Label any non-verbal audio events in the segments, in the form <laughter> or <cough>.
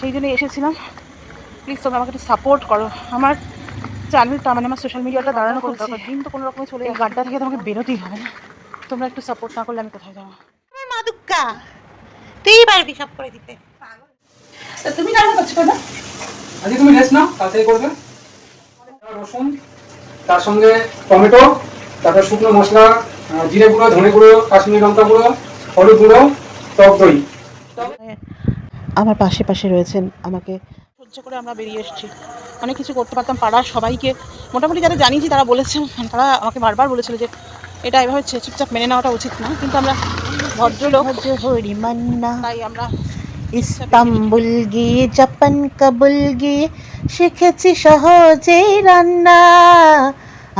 সেই জন্য এসেছিলাম। প্লিজ তোমরা আমাকে একটু সাপোর্ট করো। আমার চ্যানেলটা মানে আমার সোশ্যাল মিডিয়াটা দাঁড়ানো খুব দরকার দিন তো কোনো রকমে চলে এই গানটা থেকে তোমাকে বেরোতেই হবে না। তোমরা একটু সাপোর্ট না করলে আমি কোথায় যাব? মা দুর্গা তুই পারবি সব করে দিতে। তুমি রান্না করছ না আজকে তুমি রেস্ট নাও তাড়াতাড়ি করবে। রসুন তার সঙ্গে টমেটো তারপর শুকনো মশলা জিরে গুঁড়ো ধনে গুঁড়ো কাশ্মীরি লঙ্কা গুঁড়ো হলুদ গুঁড়ো টক দই। আমার পাশে পাশে রয়েছেন আমাকে সহ্য করে আমরা বেরিয়ে এসেছি। অনেক কিছু করতে পারতাম পাড়ার সবাইকে। মোটামুটি যারা জানিয়েছি তারা বলেছেন তারা আমাকে বারবার বলেছিল যে এটা এভাবে চুপচাপ মেনে নেওয়াটা উচিত না কিন্তু আমরা ভদ্রলোক হরি মান্না। তাই আমরা ইস্তাম্বুল গিয়ে জাপান কাবুল গিয়ে শিখেছি সহজে রান্না।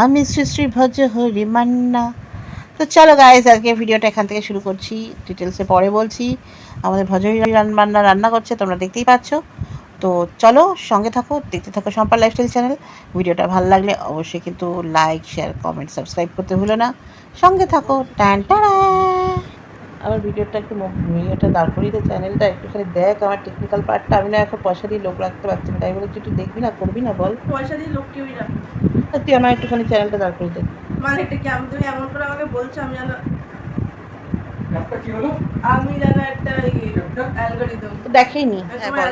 আমি শ্রী শ্রী ভজ হরি মান্না। তো চলো গাইজ আজকে ভিডিওটা এখান থেকে শুরু করছি। ডিটেলসে পরে বলছি। আমাদের ভজহরি রান্না রান্না করছে তোমরা দেখতেই পাচ্ছ। তো চলো সঙ্গে থাকো দেখতে থাকো সম্পার লাইফস্টাইল চ্যানেল ভিডিওটা ভালো লাগলে অবশ্যই কিন্তু লাইক শেয়ার কমেন্ট সাবস্ক্রাইব করতে ভুলো না। সঙ্গে থাকো টান টানা আমার ভিডিওটা একটু ভিডিওটা দাঁড় করিয়ে দে চ্যানেলটা একটুখানি দেখ। আমার টেকনিক্যাল পার্টটা আমি না এখন পয়সা দিয়ে লোক রাখতে পারছি না। তাই বলে তুই একটু দেখবি না করবি না বল? পয়সা দিয়ে লোক কেউই রাখে না। আর তুই আমার একটুখানি চ্যানেলটা দাঁড় করিয়ে দে। মানে এটা কি আমি তুমি এমন করে আমাকে বলছো আমি জানো একটা কি হলো? আমি জানো একটা অ্যালগোরিদম দেখেইনি। হ্যাঁ বল।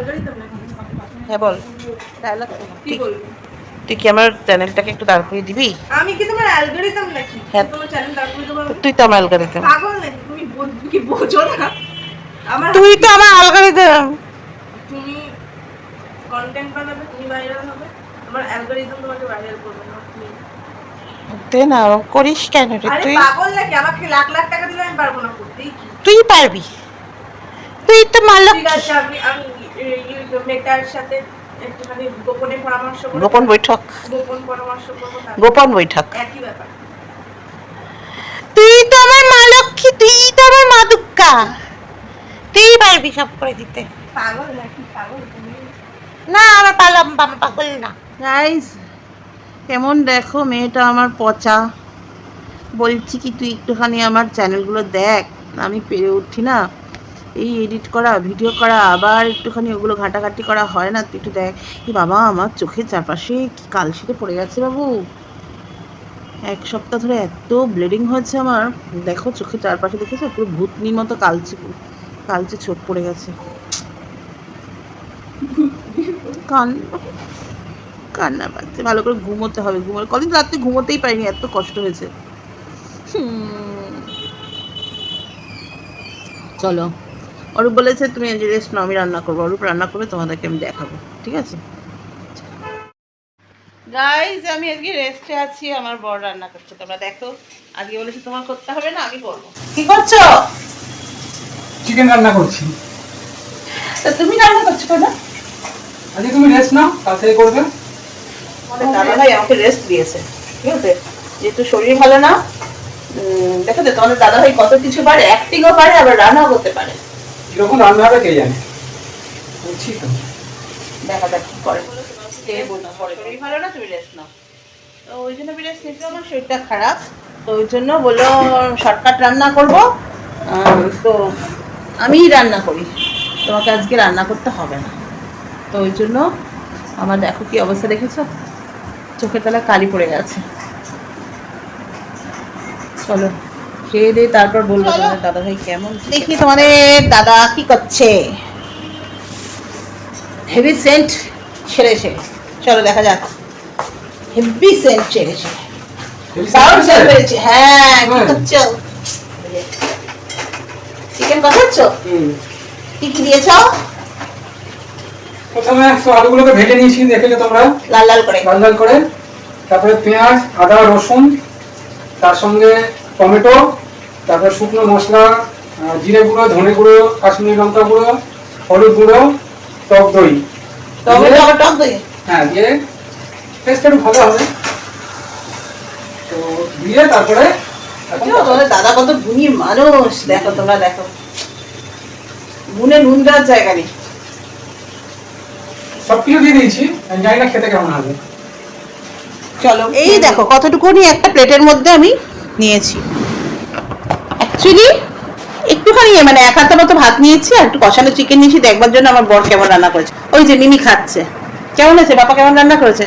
হ্যাঁ বল। ডায়লগ কি বলবি? তুই কি আমার চ্যানেলটাকে একটু দাঁড় করিয়ে দিবি? আমি কি তোমার অ্যালগোরিদম নাকি? হ্যাঁ। তোমার চ্যানেল দাঁড় করে দেবো তুই তো আমার অ্যালগোরিদম পাগল নাকি? তুমি কি বোঝো না? আমার তুই তো আমার অ্যালগোরিদম তুমি কন্টেন্ট বানাবে তুমি ভাইরাল হবে। আমার অ্যালগোরিদম তোমাকে ভাইরাল করবে না তুমি দে না ওরম করিস কেন রে তুই? আমাকে লাখ লাখ টাকা দিলে আমি পারব না তুই পারবি। তুই তো মালক। আমি আমি মেটার সাথে একটুখানি গোপনে পরামর্শ করব। গোপন বৈঠক। গোপন পরামর্শ করব তারপর গোপন বৈঠক। তুই তো আমার মা লক্ষ্মী তুই তো আমার মা দুর্গা তুই পারবি সব করে দিতে। পাগল নাকি? পাগল তুমি? না আমার পাগল না। গাইস কেমন দেখো মেয়েটা আমার পচা? বলছি কি তুই একটুখানি আমার চ্যানেলগুলো দেখ। আমি পেরে উঠছি না। এই এডিট করা ভিডিও করা, আবার একটুখানি ওগুলো ঘাটাঘাটি করা হয় না? তুই একটু দেখ। কি বাবা, আমার চোখের চারপাশে কি কাল কালশিটে পড়ে গেছে বাবু। এক সপ্তাহ ধরে এত ব্লিডিং হয়েছে আমার। দেখো চোখের চারপাশে দেখেছ? পুরো ভূতনির মতো কালচে কালচে চোখ পড়ে গেছে। কান কান্না পাচ্ছে। ভালো করে ঘুমোতে হবে ঘুমোতে কদিন রাত্রে ঘুমোতেই পারিনি এত কষ্ট হয়েছে। চলো। অরূপ বলেছে তুমি আজ রেস্ট নাও আমি রান্না করব। অরূপ রান্না করবে তোমাদেরকে আমি দেখাবো। ঠিক আছে? গাইজ আমি আজকে রেস্টে আছি আমার বর রান্না করছে। তোমরা দেখো আজকে বলেছি তোমার করতে হবে না আমি করব। কি করছ? চিকেন রান্না করছি। তুমি রান্না করছ কেন? আজকে তুমি রেস্ট নাও তাড়াতাড়ি করবে। আমাদের দাদা আমাকে রেস্ট দিয়েছে ঠিক আছে? যেহেতু শরীর ভালো না দেখো তো তোমাদের দাদা ভাই কত কিছু পারে অ্যাক্টিংও পারে আবার রান্নাও করতে পারে। কীরকম রান্না হবে কে জানে? বুঝছি তো। দেখা যাক কি করে। কে বলতে পারে শরীর ভালো না তুমি রেস্ট নাও। তো ওই জন্য আমি রেস্ট আমার শরীরটা খারাপ। তো ওই জন্য বলল শর্টকাট রান্না করব। তো আমিই রান্না করি। তোমাকে আজকে রান্না করতে হবে না। তো ওই জন্য আমার দেখো কি অবস্থা দেখেছ? চোখের তলায় কালি পড়ে গেছে। চলো খেয়ে দিয়ে তারপর বলব তোমাদের দাদা ভাই কেমন দেখি তোমাদের দাদা কি করছে। হেভি সেন্ট ছেড়েছে। চলো দেখা যাক। হেভি সেন্ট ছেড়েছে। হ্যাঁ কি হ্যাঁ। করছ? চিকেন কষাচ্ছ হুম। কি কি দিয়েছ? প্রথমে আলুগুলোকে ভেজে নিয়েছি দেখেছ তোমরা। লাল লাল করে। লাল লাল করে। তারপরে পেঁয়াজ আদা রসুন তার সঙ্গে টমেটো তারপরে শুকনো মশলা জিরে গুঁড়ো ধনে গুঁড়ো কাশ্মীরি লঙ্কা গুঁড়ো হলুদ গুঁড়ো টক দই। টক দই হ্যাঁ দিয়ে টেস্ট একটু ভালো হবে। তো দিয়ে তারপরে দেখো, দাদা কত গুণী মানুষ। দেখো তোমরা দেখো। গুনে নুন দেওয়ার জায়গা নেই। সব কিছু দিয়ে দিয়েছি। জানি না খেতে কেমন হবে। চলো। এই দেখো, কতটুকুনি একটা প্লেটের মধ্যে আমি নিয়েছি। অ্যাকচুয়ালি একটুখানি মানে এক হাতের মতো ভাত নিয়েছি আর একটু কষানো চিকেন নিয়েছি। দেখবার জন্য আমার বর কেমন রান্না করেছে। ওই যে মিমি খাচ্ছে। কেমন আছে? বাবা কেমন রান্না করেছে?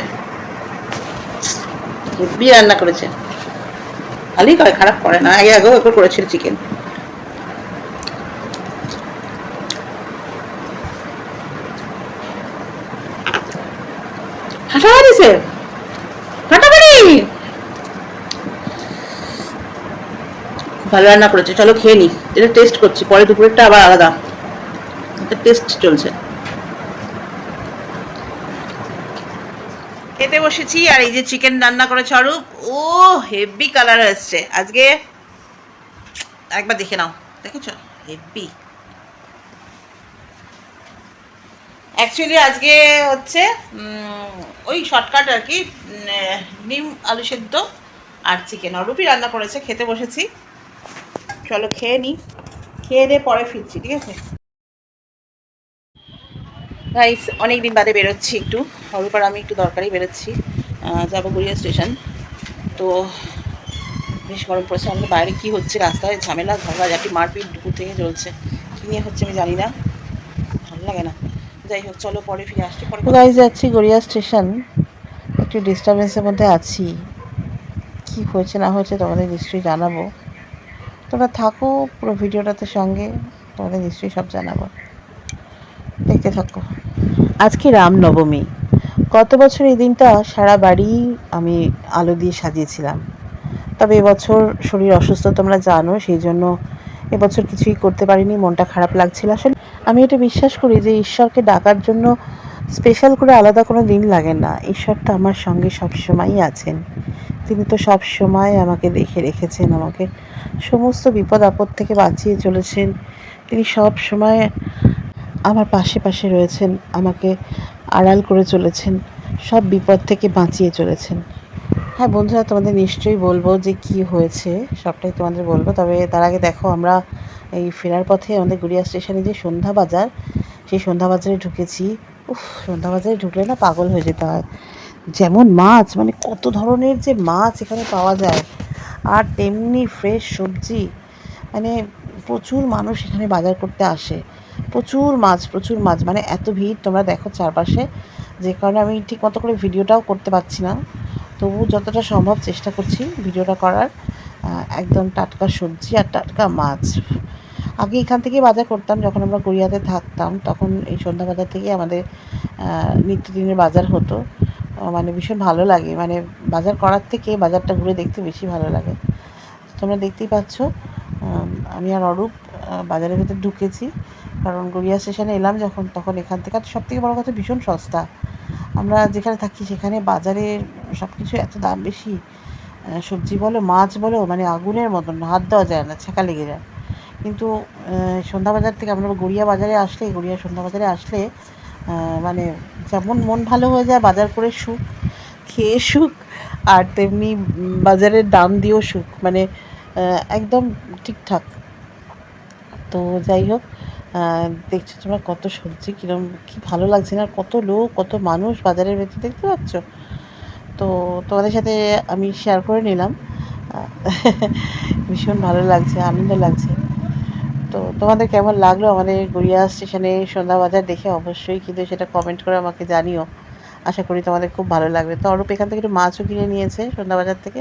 রান্না করেছে। ভালোই করে খারাপ করে না। আগে আগেও একবার করেছিল চিকেন ভালো রান্না করেছে। চলো খেয়ে নি। এটা টেস্ট করছি। পরে দুপুরেরটা আবার আলাদা। এটা টেস্ট চলছে। খেতে বসেছি আর এই যে চিকেন রান্না করেছে অরূপ, ও হেভি কালার এসছে। আজকে একবার দেখে নাও। দেখেছ? হেভি অ্যাকচুয়ালি আজকে হচ্ছে ওই শর্টকাট আর কি নিম, আলু সেদ্ধ আর চিকেন অরূপই রান্না করেছে। খেতে বসেছি। চলো খেয়ে নিই খেয়ে দিয়ে পরে ফিরছি, ঠিক আছে? গাইস অনেক দিন বাদে বেরোচ্ছি একটু। অরূপার আমি একটু দরকারই বেরোচ্ছি। যাব গড়িয়া স্টেশন। তো বেশ গরম পড়েছে। আমাদের বাইরে কী হচ্ছে? রাস্তায় ঝামেলা ঝগড়াঝাটি মারপিট দুপুর থেকে চলছে। কী নিয়ে হচ্ছে আমি জানি না। ভালো লাগে না। যাই হোক, চলো পরে ফিরে আসছি, পরে তো গাইজ যাচ্ছি গড়িয়া স্টেশন। একটু ডিস্টারবেন্সের মধ্যে আছি। কি হয়েছে, না হয়েছে তোমাদের নিশ্চয়ই জানাব। তোমরা থাকো, পুরো ভিডিওটাতে সঙ্গে তোমাদের নিশ্চয়ই সব জানাব। দেখতে থাকো। আজকে রামনবমী। গত বছর এই দিনটা সারা বাড়ি আমি আলো দিয়ে সাজিয়েছিলাম। তবে এবছর শরীর অসুস্থ তোমরা জানো, সেই জন্য এবছর কিছুই করতে পারিনি, মনটা খারাপ লাগছিল। আসলে আমি এটা বিশ্বাস করি যে ঈশ্বরকে ডাকার জন্য স্পেশাল করে আলাদা কোনো দিন লাগে না। ঈশ্বরটা আমার সঙ্গে সবসময়ই আছেন। তিনি তো সব সময় আমাকে দেখে রেখেছেন, আমাকে সমস্ত বিপদ আপদ থেকে বাঁচিয়ে চলেছেন। তিনি সব সময় আমার পাশে পাশে রয়েছেন, আমাকে আড়াল করে চলেছেন, সব বিপদ থেকে বাঁচিয়ে চলেছেন। হ্যাঁ বন্ধুরা, তোমাদের নিশ্চয়ই বলব যে কি হয়েছে, সবটাই তোমাদের বলব। তবে তার আগে দেখো, আমরা এই ফেরার পথে আমাদের গুড়িয়া স্টেশনে যে সন্ধ্যা বাজার, সেই সন্ধ্যা বাজারে ঢুকেছি। উফ সন্ধ্যা বাজারে ঢুকলে না পাগল হয়ে যেতে হয়। যেমন মাছ মানে কত ধরনের যে মাছ এখানে পাওয়া যায়। আর তেমনি ফ্রেশ সবজি মানে প্রচুর মানুষ এখানে বাজার করতে আসে। প্রচুর মাছ প্রচুর মাছ মানে এত ভিড় তোমরা দেখো চারপাশে। যে কারণে আমি ঠিক মতো করে ভিডিওটাও করতে পারছি না। তবু যতটা সম্ভব চেষ্টা করছি ভিডিওটা করার। একদম টাটকা সবজি আর টাটকা মাছ। আগে এখান থেকে বাজার করতাম, যখন আমরা গড়িয়াতে থাকতাম, তখন এই সন্ধ্যা বাজার থেকে আমাদের নিত্যদিনের বাজার হতো। মানে ভীষণ ভালো লাগে। মানে বাজার করার থেকে বাজারটা ঘুরে দেখতে বেশি ভালো লাগে। তোমরা দেখতেই পাচ্ছ আমি আর অরূপ বাজারের ভিতর ঢুকেছি। কারণ গড়িয়া স্টেশনে এলাম যখন, তখন এখান থেকে সব থেকে বড়ো কথা ভীষণ সস্তা। আমরা যেখানে থাকি সেখানে বাজারে সব কিছু এত দাম বেশি। সবজি বলো, মাছ বলো মানে আগুনের মতন, হাত দেওয়া যায় না ছাকা লেগে যায়। কিন্তু আহ, সন্ধ্যা বাজার থেকে আমরা গড়িয়া বাজারে আসলে গড়িয়া সন্ধ্যা বাজারে আসলে মানে যেমন মন ভালো হয়ে যায় বাজার করে সুখ খেয়ে সুখ আর তেমনি বাজারের দাম দিয়েও সুখ মানে একদম ঠিকঠাক। তো যাই হোক দেখছ তোমরা কত সবজি কিরম কি ভালো লাগছে না কত লোক কত মানুষ বাজারের ভেতর দেখতে পাচ্ছ? তো তোমাদের সাথে আমি শেয়ার করে নিলাম। <laughs> ভীষণ ভালো লাগছে আনন্দ লাগছে। তো তোমাদের কেমন লাগল আমাদের গড়িয়া স্টেশনে সন্ধ্যা বাজার দেখে? অবশ্যই কিন্তু সেটা কমেন্ট করে আমাকে জানিও। আশা করি তোমাদের খুব ভালো লাগবে। তো অরূপ এখান থেকে একটু মাছও কিনে নিয়েছে সন্ধ্যা বাজার থেকে।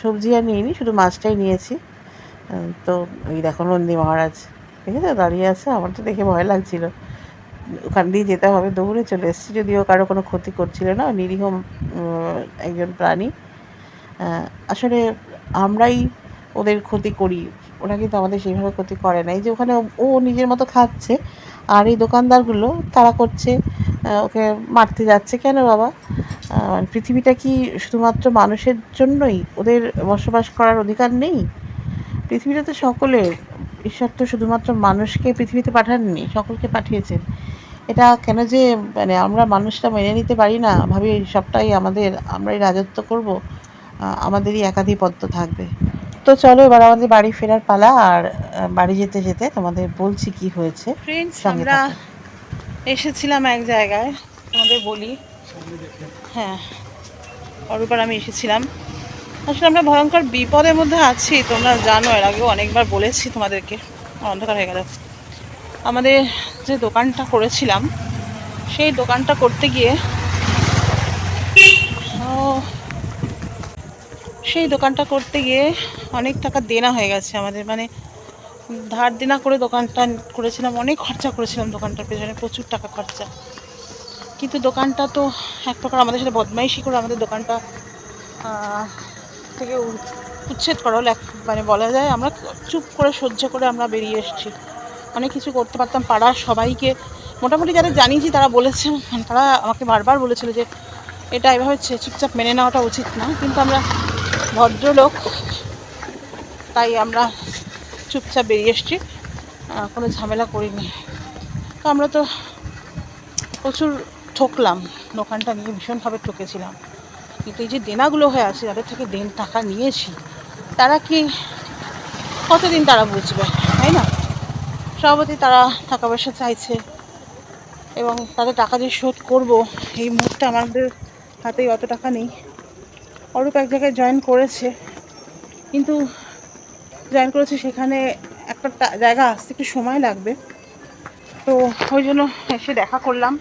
সবজি আর নিইনি, শুধু মাছটাই নিয়েছি। তো ওই দেখো নন্দী মহারাজ। ঠিক আছে দাঁড়িয়ে আছে। আমার তো দেখে ভয় লাগছিল। ওখান দিয়ে যেতে হবে, দৌড়ে চলে এসেছি। যদিও কারও কোনো ক্ষতি করছিল না। নিরীহ একজন প্রাণী। আসলে আমরাই ওদের ক্ষতি করি। ওরা কিন্তু আমাদের সেইভাবে ক্ষতি করে না। এই যে ওখানে ও নিজের মতো খাচ্ছে আর এই দোকানদারগুলো, তারা করছে ওকে মারতে যাচ্ছে। কেন বাবা? পৃথিবীটা কি শুধুমাত্র মানুষের জন্যই? ওদের বসবাস করার অধিকার নেই? পৃথিবীটা তো সকলের। ঈশ্বর তো শুধুমাত্র মানুষকে পৃথিবীতে পাঠাননি, সকলকে পাঠিয়েছেন। এটা কেন যে মানে আমরা মানুষটা মেনে নিতে পারি না, ভাবি সবটাই আমাদের, আমরাই রাজত্ব করব আমাদেরই একাধিপত্য থাকবে। তো চলো এবার আমাদের বাড়ি ফেরার পালা আর বাড়ি যেতে যেতে তোমাদের বলছি কি হয়েছে। ফ্রেন্ডস আমরা এসেছিলাম এক জায়গায় তোমাদের বলি। হ্যাঁ অরূপার আমি এসেছিলাম। আসলে আমরা ভয়ঙ্কর বিপদের মধ্যে আছি তোমরা জানো এর আগেও অনেকবার বলেছি তোমাদেরকে। অন্ধকার হয়ে গেল। আমাদের যে দোকানটা করেছিলাম সেই দোকানটা করতে গিয়ে ও, সেই দোকানটা করতে গিয়ে অনেক টাকা দেনা হয়ে গেছে আমাদের। মানে ধার দেনা করে দোকানটা করেছিলাম, অনেক খরচা করেছিলাম দোকানটার পেছনে, প্রচুর টাকা খরচা। কিন্তু দোকানটা তো এক প্রকার আমাদের সাথে বদমাইশি করে আমাদের দোকানটা থেকে উচ্ছেদ করা হলো। মানে বলা যায় আমরা চুপ করে, সহ্য করে আমরা বেরিয়ে এসেছি। অনেক কিছু করতে পারতাম। পাড়ার সবাইকে, মোটামুটি যারা জানিয়েছি তারা বলেছে তারা আমাকে বারবার বলেছিল যে এটা এভাবে চুপচাপ মেনে নেওয়াটা উচিত না। কিন্তু আমরা ভদ্রলোক। তাই আমরা চুপচাপ বেরিয়ে এসেছি। কোনো ঝামেলা করিনি। তো আমরা তো প্রচুর ঠকলাম। দোকানটা নিয়ে ভীষণভাবে ঠকেছিলাম। কিন্তু এই যে দেনাগুলো হয়ে আছে, যাদের থেকে দেন টাকা নিয়েছি, তারা কি কতদিন তারা বুঝবে, তাই না? সভাপতি তারা টাকা পয়সা চাইছে এবং তাদের টাকা যে শোধ করব। এই মুহূর্তে আমাদের হাতে অত টাকা নেই। অরূপ এক জায়গায় জয়েন করেছে। কিন্তু জয়েন করেছে সেখানে একটা জায়গা আসতে একটু সময় লাগবে। তো ওই জন্য এসে দেখা করলাম।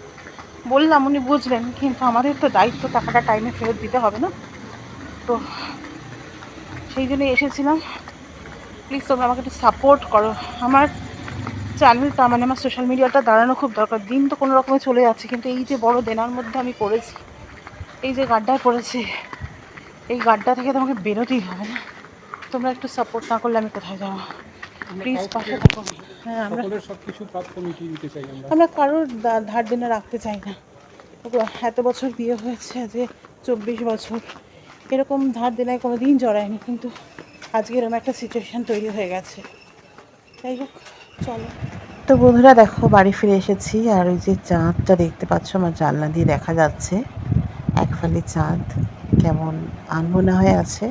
বললাম উনি বুঝলেন, কিন্তু আমাদের তো দায়িত্ব টাকাটা টাইমে ফেরত দিতে হবে না। তো সেই জন্য এসেছিলাম। প্লিজ তোমরা আমাকে একটু সাপোর্ট করো। আমার চ্যানেলটা মানে আমার সোশ্যাল মিডিয়াটা দাঁড়ানো খুব দরকার। দিন তো কোনো রকমে চলে যাচ্ছে, কিন্তু এই যে বড় দেনার মধ্যে আমি পড়েছি, এই যে গাড্ডায় পড়েছি এই গাড্ডা থেকে তোমাকে বেরোতেই হবে না। তোমরা একটু সাপোর্ট না করলে আমি কোথায় যাব? প্লিজ পাশে থাকো। হ্যাঁ আমরা সকলের সব কিছু মিটিয়ে দিতে চাই আমরা। আমরা কারোর ধার দেনা রাখতে চাই না। এত বছর বিয়ে হয়েছে যে চব্বিশ বছর। এরকম ধার দেনায় কোনো দিন জড়ায়নি কিন্তু আজকে এরকম একটা সিচুয়েশান তৈরি হয়ে গেছে। যাই হোক চলো। তো বন্ধুরা দেখো বাড়ি ফিরে এসেছি আর ওই যে চাঁদটা দেখতে পাচ্ছ আমার জানলা দিয়ে দেখা যাচ্ছে। এক ফালি চাঁদ। কেমন আনমনা হয়ে আছে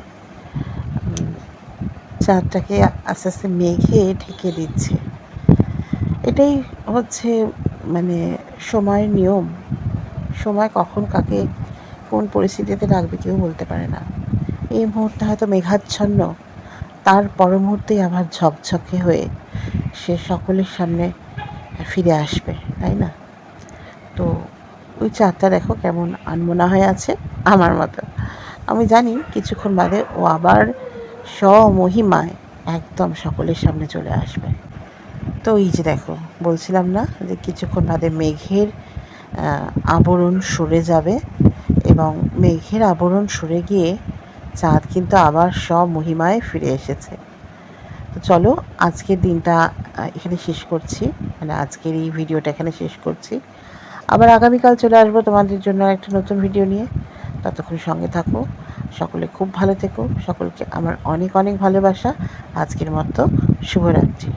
চাঁদটাকে আস্তে আস্তে মেঘে ঢেকে দিচ্ছে। এটাই হচ্ছে মানে সময়ের নিয়ম। সময় কখন কাকে কোন পরিস্থিতিতে রাখবে কেউ বলতে পারে না। এই মুহূর্তে হয়তো মেঘাচ্ছন্ন, তার পর মুহূর্তেই আবার ঝকঝকে হয়ে সে সকলের সামনে ফিরে আসবে, তাই না? তো ওই চাঁদটা দেখো কেমন আনমনা হয়ে আছে, আমার মতো। আমি জানি কিছুক্ষণ বাদে ও আবার স্বমহিমায় একদম সকলের সামনে চলে আসবে। তো এই যে দেখো, বলছিলাম না যে কিছুক্ষণ বাদে মেঘের আবরণ সরে যাবে এবং মেঘের আবরণ সরে গিয়ে চাঁদ কিন্তু আবার স্বমহিমায় ফিরে এসেছে। তো চলো আজকের দিনটা এখানে শেষ করছি। মানে আজকের এই ভিডিওটা এখানে শেষ করছি। আবার আগামীকাল চলে আসব তোমাদের জন্য একটা নতুন ভিডিও নিয়ে। ততক্ষণ সঙ্গে থাকো, সকলে খুব ভালো থেকো, সকলকে আমার অনেক অনেক ভালোবাসা। আজকের মতো শুভরাত্রি।